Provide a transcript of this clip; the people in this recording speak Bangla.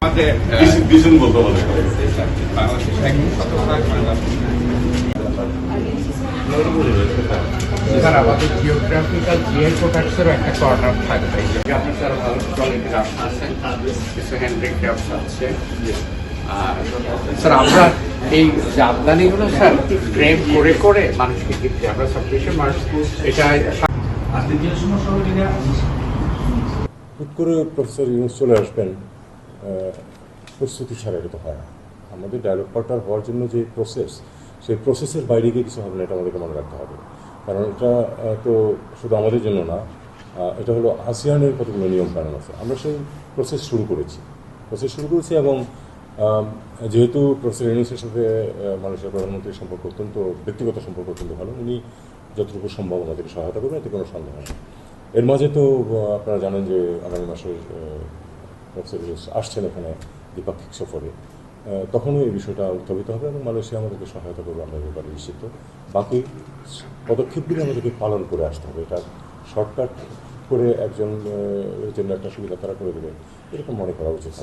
আমাদের ভিশন বলতে পারে বাংলাদেশের একজন শতভাগ বাংলা স্যার আমাদের জিওগ্রাফিক্যাল জিএল প্রোডাক্টসেরও একটা কর্নার থাকবে আপনি স্যার ভালো কোয়ালিটির রাখা আছে কিছু হ্যান্ড্রিক ক্রাফটস আছে আর স্যার, আমরা এই জামদানিগুলো স্যার ফ্রেম করে করে মানুষকে দিচ্ছি আমরা সাবস্ক্রিপশন মানুষ, এটা হুট করে প্রফেসর ইউনুস চলে আসবেন প্রস্তুতি ছাড়া এটা হয়। আমাদের ডায়লগ পার্টনার হওয়ার জন্য যে প্রসেস সেই প্রসেসের বাইরে গিয়ে কিছু হবে না, এটা আমাদেরকে মনে রাখতে হবে। কারণ এটা তো শুধু আমাদের জন্য না এটা হলো আসিয়ানের কতগুলো নিয়ম কানুন আছে। আমরা সেই প্রসেস শুরু করেছি। প্রসেস শুরু করেছি এবং যেহেতু প্রফেসর ইউনুসের সাথে মালয়েশিয়ার প্রধানমন্ত্রীর সম্পর্ক অত্যন্ত, ব্যক্তিগত সম্পর্ক অত্যন্ত ভালো, উনি যতটুকু সম্ভব আমাদেরকে সহায়তা করবেন, এতে কোনো সন্দেহ নেই। এর মাঝে তো আপনারা জানেন যে আগামী মাসে প্রফেসর ইউনুস আসছেন এখানে দ্বিপাক্ষিক সফরে। তখনও এই বিষয়টা উত্থাপিত হবে এবং মালয়েশিয়া আমাদেরকে সহায়তা করবে, আমরা ব্যাপারে নিশ্চিত। বাকি পদক্ষেপগুলি আমাদেরকে পালন করে আসতে হবে, এটা শর্টকাট করে একজন জন্য একটা সুবিধা তারা করে দেবে, এরকম মনে করা উচিত।